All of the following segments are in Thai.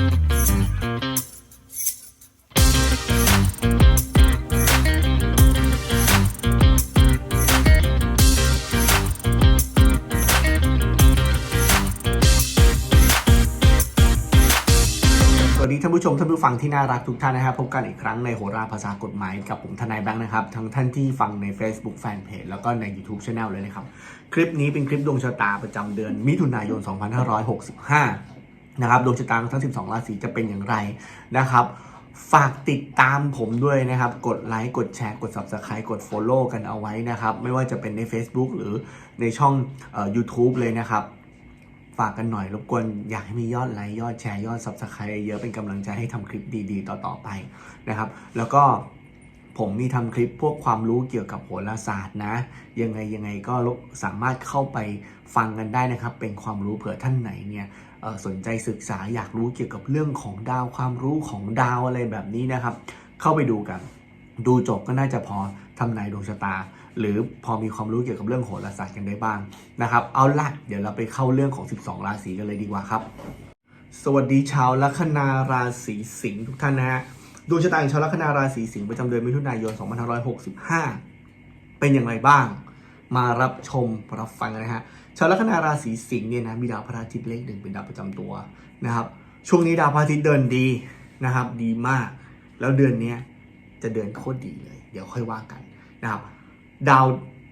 สวัสดีท่านผู้ชมท่านผู้ฟังที่น่ารักทุกท่านนะครับพบกันอีกครั้งในโหราภาษากฎหมายกับผมทนายแบงค์นะครับ ทั้งท่านที่ฟังใน Facebook Fanpage แล้วก็ใน YouTube Channel เลยนะครับ คลิปนี้เป็นคลิปดวงชะตาประจำเดือนมิถุนายน 2565 นะครับดวงชะตาของทั้ง 12 ราศีจะเป็นอย่างไรนะครับ ฝากติดตามผมด้วยนะครับ กดไลค์กดแชร์กด Subscribe กด Follow กันเอาไว้นะครับ ไม่ว่าจะเป็นใน Facebook หรือในช่องออ YouTube เลยนะครับ ฝากกันหน่อยรบกวนอยากให้มียอดไลค์ยอดแชร์ยอด Subscribe เยอะเป็นกำลังใจให้ทำคลิปดีๆ ต่อๆไปนะครับ แล้วก็ ผมมีทำคลิปพวกความรู้เกี่ยวกับโหราศาสตร์นะ ยังไงยังไงก็สามารถเข้าไปฟังกันได้นะครับ เป็นความรู้เผื่อท่านไหนเนี่ยสนใจศึกษาอยากรู้เกี่ยวกับเรื่องของดาวความรู้ของดาวอะไรแบบนี้นะครับ เข้าไปดูกัน ดูจบก็น่าจะพอทำนายดวงชะตา หรือพอมีความรู้เกี่ยวกับเรื่องโหราศาสตร์กันได้บ้างนะครับ เอาละเดี๋ยวเราไปเข้าเรื่องของ 12 ราศีกันเลยดีกว่าครับ สวัสดีชาวลัคนาราศีสิงห์ทุกท่านนะฮะ ดวงชะตาของชาวลัคนาราศีสิงห์ประจำเดือนมิถุนายน 2565 เป็นอย่างไรบ้าง มารับชมรับฟังกันนะฮะชาวลัคนาราศีสิงห์เนี่ยนะมีดาวพระอาทิตย์เลขหนึ่งเป็นดาวประจำตัวนะครับ ช่วงนี้ดาวพระอาทิตย์เดินดีนะครับ ดีมาก แล้วเดือนนี้จะเดินโคตรดีเลย เดี๋ยวค่อยว่ากันนะครับดาว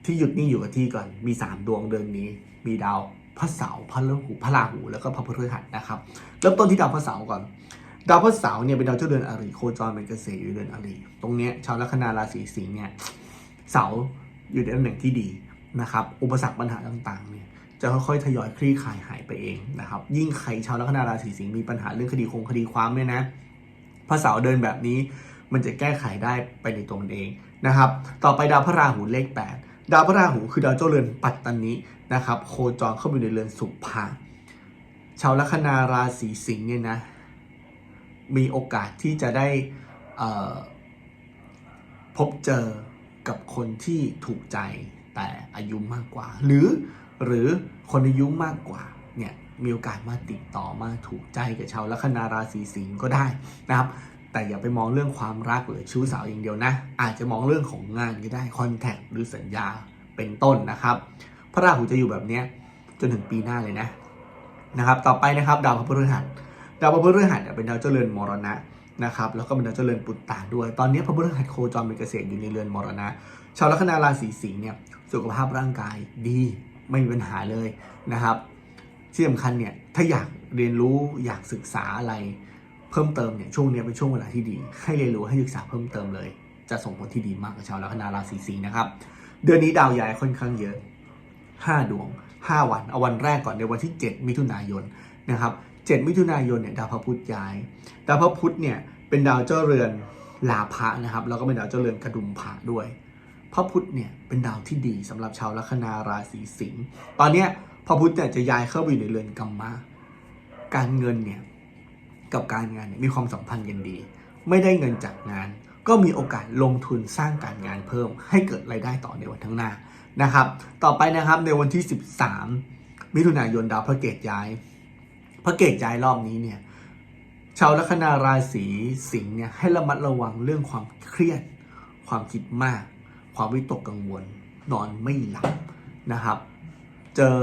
ที่หยุดนิ่งอยู่กับที่ก่อนมี 3 ดวงเดือนนี้ มีดาวพระเสาร์พระราหูพระราหูแล้วก็พระพฤหัสนะครับเริ่มต้นที่ดาวพระเสาร์ก่อน ดาวพระเสาร์เนี่ยเป็นดาวเจ้าเดือนอริโคจรเป็นเกษตรอยู่เดือนอริตรงเนี้ยชาวลัคนาราศีสิงห์เนี่ยเสาร์อยู่ในตำแหน่งที่ดีนะครับอุปสรรคปัญหาต่างๆเนี่ยจะค่อยๆทยอยคลี่คลายหายไปเองนะครับยิ่งใครชาวลัคนาราศีสิงห์มีปัญหาเรื่องคดีคงคดีความเนี่ยนะพระเสาร์เดินแบบนี้มันจะแก้ไขได้ไปในตัวมันเองนะครับต่อไปดาวพระราหูเลข 8 ดาวพระราหูคือดาวเจ้าเรือนปัตตานินะครับโคจรเข้าไปในเรือนสุภาชาวลัคนาราศีสิงห์เนี่ยนะ มีโอกาสที่จะได้พบเจอกับคนที่ถูกใจแต่อายุมากกว่า หรือหรือคนอายุมากกว่าเนี่ยมีโอกาสมาติดต่อมาถูกใจกับชาวลัคนาราศีสิงห์ก็ได้นะครับแต่อย่าไปมองเรื่องความรักหรือชู้สาวอย่างเดียวนะ อาจจะมองเรื่องของงานก็ได้คอนแทคหรือสัญญาเป็นต้นนะครับ พระราหูจะอยู่แบบนี้จนถึงปีหน้าเลยนะนะครับ ต่อไปนะครับดาวพระพฤหัส ดาวพระพฤหัสเนี่ยเป็นดาวเจ้าเรือนมรณะนะครับแล้วก็เป็นดาวเจ้าเรือนปุตตะด้วย ตอนนี้พระพฤหัสโคจรเป็นเกษตรอยู่ในเรือนมรณะ ชาวลัคนาราศีสิงห์เนี่ยสุขภาพร่างกายดีไม่มีปัญหาเลยนะครับที่สำคัญเนี่ยถ้าอยากเรียนรู้อยากศึกษาอะไรเพิ่มเติมเนี่ยช่วงนี้เป็นช่วงเวลาที่ดี ให้เรียนรู้ให้ศึกษาเพิ่มเติมเลย จะส่งผลที่ดีมากกับชาวลัคนาราศีสิงห์นะครับเดือนนี้ดาวย้ายค่อนข้างเยอะ 5 ดวง 5 วัน เอาวันแรกก่อนในวันที่ 7 มิถุนายนนะครับ 7 มิถุนายนเนี่ยดาวพระพุธย้าย ดาวพระพุธเนี่ยเป็นดาวเจ้าเรือนลาภะนะครับแล้วก็เป็นดาวเจ้าเรือนกระดุมพระด้วย พระพุธเนี่ยเป็นดาวที่ดีสำหรับชาวลัคนาราศีสิงห์ตอนเนี้ยพระพุธเนี่ยจะย้ายเข้าไปอยู่ในเรือนกรรมะการเงินเนี่ยกับการงานเนี่ยมีความสัมพันธ์กันดี ไม่ได้เงินจากงาน ก็มีโอกาสลงทุนสร้างการงานเพิ่ม ให้เกิดรายได้ต่อในวันข้างหน้านะครับ ต่อไปนะครับในวันที่ 13 มิถุนายนดาวพระเกตย้าย พระเกตย้ายรอบนี้เนี่ยชาวลัคนาราศีสิงห์เนี่ยให้ระมัดระวังเรื่องความเครียด ความคิดมาก ความวิตกกังวล นอนไม่หลับนะครับ เจอ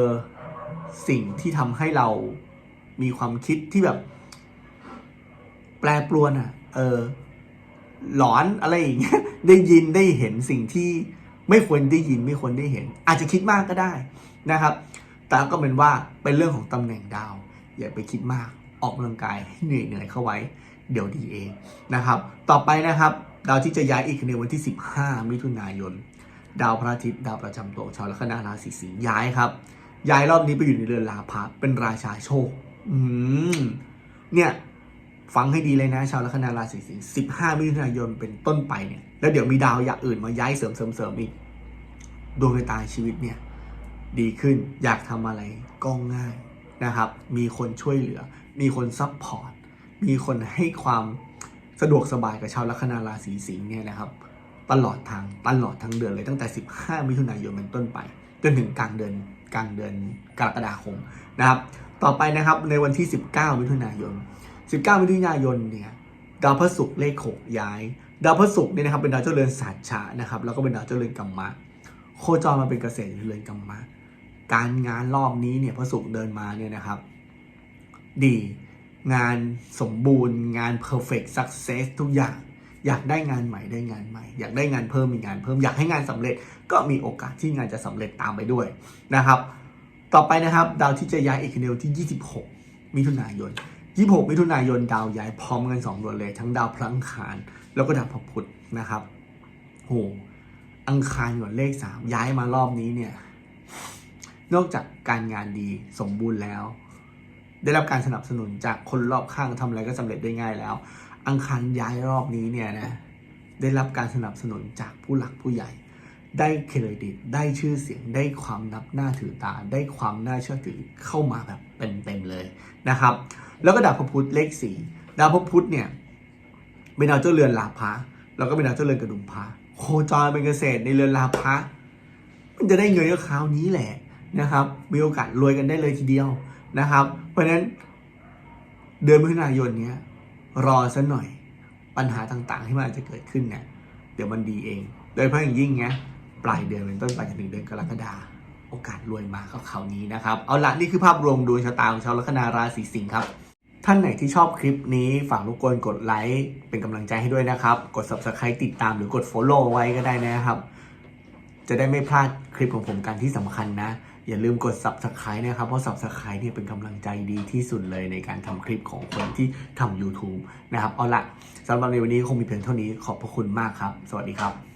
สิ่งที่ทำให้เรามีความคิดที่แบบ แปรปรวนอะ เออ หลอนอะไรอย่างเงี้ยได้ยินได้เห็นสิ่งที่ไม่ควรได้ยินไม่ควรได้เห็น อาจจะคิดมากก็ได้นะครับ แต่ก็เป็นว่าเป็นเรื่องของตำแหน่งดาว อย่าไปคิดมากออกกำลังกายให้เหนื่อยเหนื่อยๆเข้าไว้ เดี๋ยวดีเองนะครับ ต่อไปนะครับ ดาวที่จะย้ายอีกในวันที่ 15 มิถุนายน ดาวพระอาทิตย์ดาวประจำตัวชาวลัคนาราศีสิงห์ย้ายครับ ย้ายรอบนี้ไปอยู่ในเรือนลาภะเป็นราชาโชค อืมเนี่ยฟังให้ดีเลยนะ ชาวลัคนาราศีสิงห์15 มิถุนายนเป็นต้นไปเนี่ย แล้วเดี๋ยวมีดาวอย่างอื่นมาย้ายเสริมเสริมเสริมอีกดวงในตาชีวิตเนี่ย ดีขึ้นอยากทำอะไรก็ง่าย นะครับ มีคนช่วยเหลือ มีคนซัพพอร์ต มีคนให้ความสะดวกสบายกับชาวลัคนาราศีสิงห์เนี่ยนะครับ ตลอดทางตลอดทั้งเดือนเลยตั้งแต่ 15 มิถุนายนเป็นต้นไป จนถึงกลางเดือนกลางเดือนกรกฎาคมนะครับ ต่อไปนะครับในวันที่ 19 มิถุนายน 19 มิถุนายนเนี่ยดาวพฤหัสเลขหกย้าย ดาวพฤหัสเนี่ยนะครับเป็นดาวเจ้าเรือนศาสตร์ชะนะครับแล้วก็เป็นดาวเจ้าเรือนกรรมะโคจรมาเป็นเกษตรเรือนกรรมะ การงานรอบนี้เนี่ยพระศุกร์เดินมาเนี่ยนะครับ ดี งานสมบูรณ์ งาน perfect success ทุกอย่าง อยากได้งานใหม่ได้งานใหม่ อยากได้งานเพิ่มมีงานเพิ่มอยากให้งานสำเร็จ ก็มีโอกาสที่งานจะสำเร็จตามไปด้วยนะครับ ต่อไปนะครับ ดาวที่จะย้ายอีกเดียวที่ 26 มิถุนายน 26 มิถุนายน ดาวย้ายพร้อมกัน2ดวงเลย ทั้งดาวพลังคารแล้วก็ดาวพระพุธนะครับโหอังคารก่อนเลข 3 ย้ายมารอบนี้เนี่ย นอกจากการงานดีสมบูรณ์แล้ว ได้รับการสนับสนุนจากคนรอบข้างทำอะไรก็สำเร็จได้ง่ายแล้ว อังคารย้ายรอบนี้เนี่ยนะได้รับการสนับสนุนจากผู้หลักผู้ใหญ่ ได้เครดิต ได้ชื่อเสียง ได้ความนับหน้าถือตา ได้ความน่าเชื่อถือเข้ามาแบบเต็มๆเลยนะครับ แล้วก็ดาวพพุธเลขสีดาวพพุธเนี่ยเป็นดาวเจ้าเรือนลาภะแล้วก็เป็นดาวเจ้าเรือนกระดุมพระโคจรเป็นเกษตรในเรือนลาภะมันจะได้เงินก็คราวนี้แหละ นะครับมีโอกาสรวยกันได้เลยทีเดียวนะครับ เพราะฉะนั้นเดือนมิถุนายนเนี้ยรอสักหน่อยปัญหาต่างๆ ที่มันอาจจะเกิดขึ้นเนี่ยเดี๋ยวมันดีเอง โดยเฉพาะอย่างยิ่งเนี้ยปลายเดือนเป็นต้นไปจนถึงเดือนกรกฎาโอกาสรวยมาก็คราวนี้นะครับ เอาละนี่คือภาพรวมดวงชะตาของชาวลัคนาราศีสิงห์ครับ ท่านไหนที่ชอบคลิปนี้ฝากรบกวนกดไลค์เป็นกำลังใจให้ด้วยนะครับ กด subscribe ติดตามหรือกด follow ไว้ก็ได้นะครับ จะได้ไม่พลาดคลิปของผมกันที่สำคัญนะ อย่าลืมกด subscribe นะครับ เพราะ subscribe เนี่ยเป็นกำลังใจดีที่สุดเลยในการทำคลิปของคนที่ทำ YouTube นะครับ เอาละสำหรับในวันนี้คงมีเพียงเท่านี้ขอบพระคุณมากครับ สวัสดีครับ